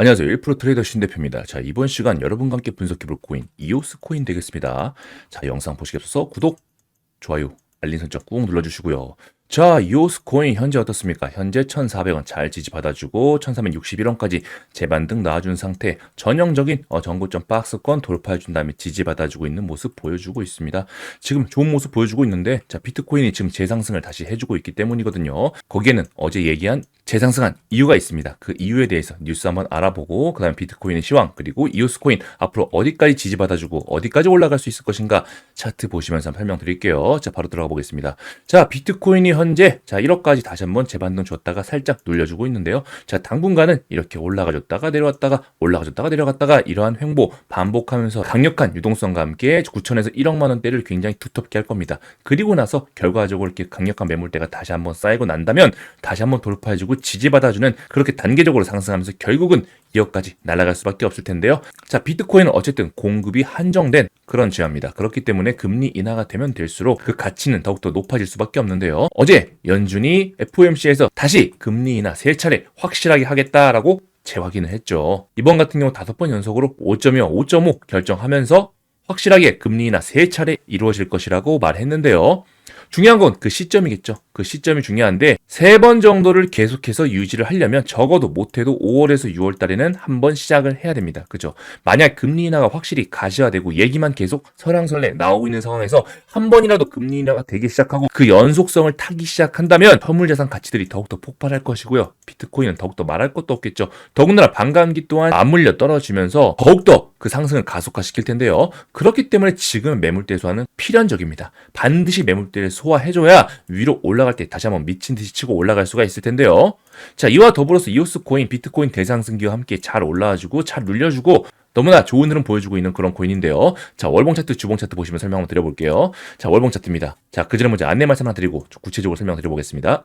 안녕하세요. 1프로 트레이더 신 대표입니다. 자, 이번 시간 여러분과 함께 분석해볼 코인, 이오스 코인 되겠습니다. 자, 영상 보시기 앞서서 구독, 좋아요, 알림 설정 꾹 눌러주시고요. 자, 이오스 코인 현재 어떻습니까? 현재 1,400원 잘 지지받아주고 1,361원까지 재반등 나와준 상태 전형적인 어, 전고점 박스권 돌파해준 다음에 지지받아주고 있는 모습 보여주고 있습니다. 지금 좋은 모습 보여주고 있는데 자, 비트코인이 지금 재상승을 다시 해주고 있기 때문이거든요. 거기에는 어제 얘기한 재상승한 이유가 있습니다. 그 이유에 대해서 뉴스 한번 알아보고 그다음 비트코인의 시황 그리고 이오스 코인 앞으로 어디까지 지지받아주고 어디까지 올라갈 수 있을 것인가 차트 보시면서 설명드릴게요. 자, 바로 들어가 보겠습니다. 자, 비트코인이 현재 자 1억까지 다시 한번 재반등 줬다가 살짝 눌려주고 있는데요. 자 당분간은 이렇게 올라가줬다가 내려왔다가 올라가줬다가 내려갔다가 이러한 횡보 반복하면서 강력한 유동성과 함께 9천에서 1억만 원대를 굉장히 두텁게 할 겁니다. 그리고 나서 결과적으로 이렇게 강력한 매물대가 다시 한번 쌓이고 난다면 다시 한번 돌파해주고 지지받아주는 그렇게 단계적으로 상승하면서 결국은 2억까지 날아갈 수밖에 없을 텐데요. 자, 비트코인은 어쨌든 공급이 한정된 그런 지화입니다. 그렇기 때문에 금리 인하가 되면 될수록 그 가치는 더욱더 높아질 수밖에 없는데요. 어제 연준이 FOMC에서 다시 금리 인하 세 차례 확실하게 하겠다라고 재확인을 했죠. 이번 같은 경우 다섯 번 연속으로 5.2와 5.5 결정하면서 확실하게 금리 인하 세 차례 이루어질 것이라고 말했는데요. 중요한 건 그 시점이겠죠. 그 시점이 중요한데 세 번 정도를 계속해서 유지를 하려면 적어도 못해도 5월에서 6월 달에는 한 번 시작을 해야 됩니다. 그죠? 만약 금리 인하가 확실히 가시화되고 얘기만 계속 설랑설레 나오고 있는 상황에서 한 번이라도 금리 인하가 되기 시작하고 그 연속성을 타기 시작한다면 현물자산 가치들이 더욱더 폭발할 것이고요. 비트코인은 더욱더 말할 것도 없겠죠. 더군다나 반감기 또한 맞물려 떨어지면서 더욱더 그 상승을 가속화시킬 텐데요. 그렇기 때문에 지금 매물대 소화는 필연적입니다. 반드시 매물대를 소화해줘야 위로 올라갈 때 다시 한번 미친 듯이 치고 올라갈 수가 있을 텐데요. 자, 이와 더불어서 이오스 코인, 비트코인 대상승기와 함께 잘 올라와주고 잘 눌려주고 너무나 좋은 흐름 보여주고 있는 그런 코인인데요. 자, 월봉 차트, 주봉 차트 보시면 설명 한번 드려볼게요. 자, 월봉 차트입니다. 자, 그 전에 먼저 안내 말씀 하나 드리고 구체적으로 설명 드려보겠습니다.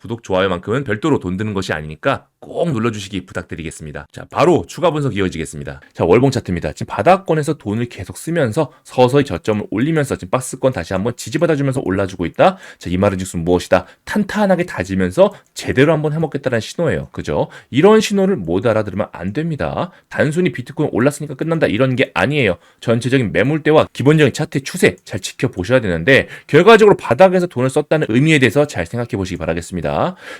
구독, 좋아요만큼은 별도로 돈 드는 것이 아니니까 꼭 눌러주시기 부탁드리겠습니다. 자, 바로 추가 분석 이어지겠습니다. 자, 월봉 차트입니다. 지금 바닥권에서 돈을 계속 쓰면서 서서히 저점을 올리면서 지금 박스권 다시 한번 지지받아주면서 올라주고 있다. 자, 이 말은 즉슨 무엇이다? 탄탄하게 다지면서 제대로 한번 해먹겠다는 신호예요. 그죠? 이런 신호를 못 알아들으면 안 됩니다. 단순히 비트코인 올랐으니까 끝난다 이런 게 아니에요. 전체적인 매물대와 기본적인 차트의 추세 잘 지켜보셔야 되는데 결과적으로 바닥에서 돈을 썼다는 의미에 대해서 잘 생각해 보시기 바라겠습니다.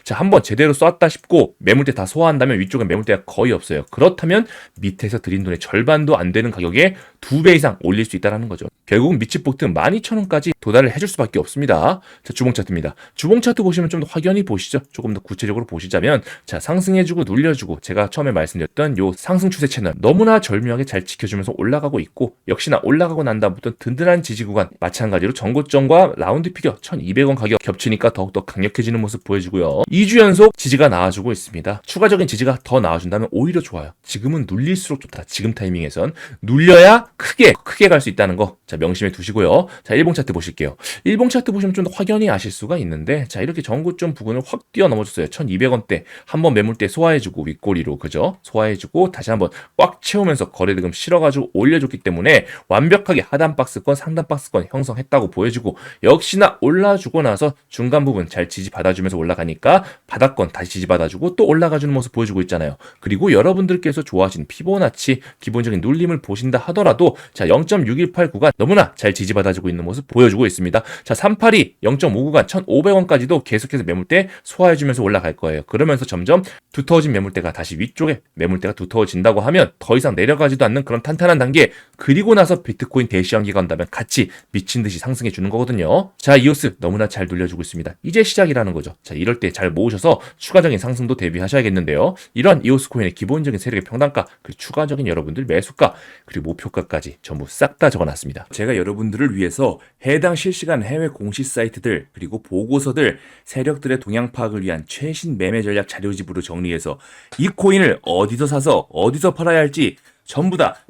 자, 한번 제대로 쐈다 싶고 매물대 다 소화한다면 위쪽에 매물대가 거의 없어요. 그렇다면 밑에서 들인 돈의 절반도 안 되는 가격에 두 배 이상 올릴 수 있다는 거죠. 결국은 폭등 12,000원까지 도달을 해줄 수밖에 없습니다. 자, 주봉 차트입니다. 주봉 차트 보시면 좀 더 확연히 보시죠. 조금 더 구체적으로 보시자면 자, 상승해주고 눌려주고 제가 처음에 말씀드렸던 요 상승 추세 채널 너무나 절묘하게 잘 지켜주면서 올라가고 있고 역시나 올라가고 난 다음부터 든든한 지지 구간 마찬가지로 전고점과 라운드 피겨 1200원 가격 겹치니까 더욱더 강력해지는 모습 보여주고요. 2주 연속 지지가 나와주고 있습니다. 추가적인 지지가 더 나와준다면 오히려 좋아요. 지금은 눌릴수록 좋다. 지금 타이밍에선 눌려야 크게 크게 갈 수 있다는 거. 자, 명심해 두시고요. 자, 일봉 차트 보실게요. 일봉 차트 보시면 좀 더 확연히 아실 수가 있는데 자, 이렇게 전고점 부근을 확 뛰어넘어줬어요. 1200원대 한번 매물대 소화해주고 윗꼬리로 그죠? 소화해주고 다시 한번 꽉 채우면서 거래대금 실어가지고 올려줬기 때문에 완벽하게 하단 박스권 상단 박스권 형성했다고 보여주고 역시나 올라주고 나서 중간 부분 잘 지지 받아주면서 올라가니까 바닥권 다시 지지 받아주고 또 올라가주는 모습 보여주고 있잖아요. 그리고 여러분들께서 좋아하시는 피보나치 기본적인 눌림을 보신다 하더라도 자 0.618 구간 너무나 잘 지지 받아주고 있는 모습 보여주고 있습니다. 자 382 0.5 구간 1,500원까지도 계속해서 매물대 소화해주면서 올라갈 거예요. 그러면서 점점 두터워진 매물대가 다시 위쪽에 매물대가 두터워진다고 하면 더 이상 내려가지도 않는 그런 탄탄한 단계 그리고 나서 비트코인 대시연기가 온다면 같이 미친 듯이 상승해 주는 거거든요. 자 이오스 너무나 잘 눌려주고 있습니다. 이제 시작이라는 거죠. 자 이럴 때 잘 모으셔서 추가적인 상승도 대비하셔야겠는데요. 이런 이오스 코인의 기본적인 세력의 평단가 그리고 추가적인 여러분들 매수가 그리고 목표가까지 전부 싹 다 적어놨습니다. 제가 여러분들을 위해서 해당 실시간 해외 공시 사이트들 그리고 보고서들 세력들의 동향 파악을 위한 최신 매매 전략 자료집으로 정리해서 이 코인을 어디서 사서 어디서 팔아야 할지 전부 다